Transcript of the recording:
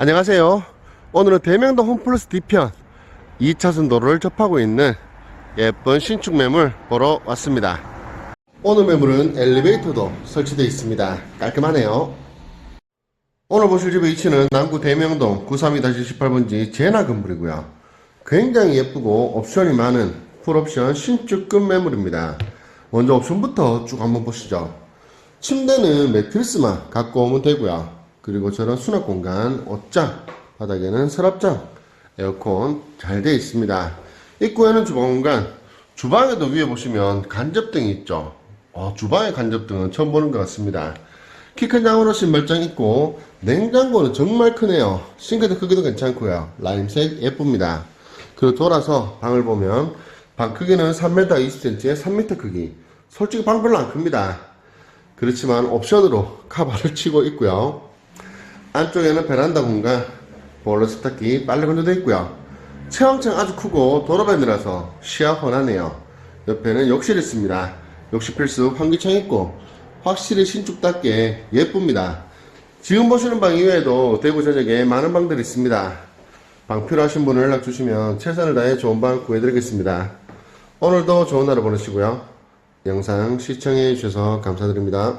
안녕하세요. 오늘은 대명동 홈플러스 뒤편 2차선 도로를 접하고 있는 예쁜 신축 매물 보러 왔습니다. 오늘 매물은 엘리베이터도 설치되어 있습니다. 깔끔하네요. 오늘 보실 집의 위치는 남구 대명동 932-18번지 제나 건물이고요. 굉장히 예쁘고 옵션이 많은 풀옵션 신축급 매물입니다. 먼저 옵션부터 쭉 한번 보시죠. 침대는 매트리스만 갖고 오면 되고요. 그리고 저런 수납 공간, 옷장, 바닥에는 서랍장, 에어컨 잘 되어 있습니다. 입구에는 주방 공간, 주방에도 위에 보시면 간접등이 있죠. 어, 주방의 간접등은 처음 보는 것 같습니다. 키 큰 장으로 신발장 있고 냉장고는 정말 크네요. 싱크대 크기도 괜찮고요. 라임색 예쁩니다. 그리고 돌아서 방을 보면 방 크기는 3m 20cm에 3m 크기. 솔직히 방 별로 안 큽니다. 그렇지만 옵션으로 카바를 치고 있고요. 안쪽에는 베란다 공간, 볼러 세탁기, 빨래 건조되어 있고요. 체험층 아주 크고 도로변이라서 시야 훤하네요. 옆에는 욕실 있습니다. 욕실 필수 환기창 있고 확실히 신축답게 예쁩니다. 지금 보시는 방 이외에도 대구 전역에 많은 방들이 있습니다. 방 필요하신 분은 연락 주시면 최선을 다해 좋은 방 구해드리겠습니다. 오늘도 좋은 하루 보내시고요. 영상 시청해 주셔서 감사드립니다.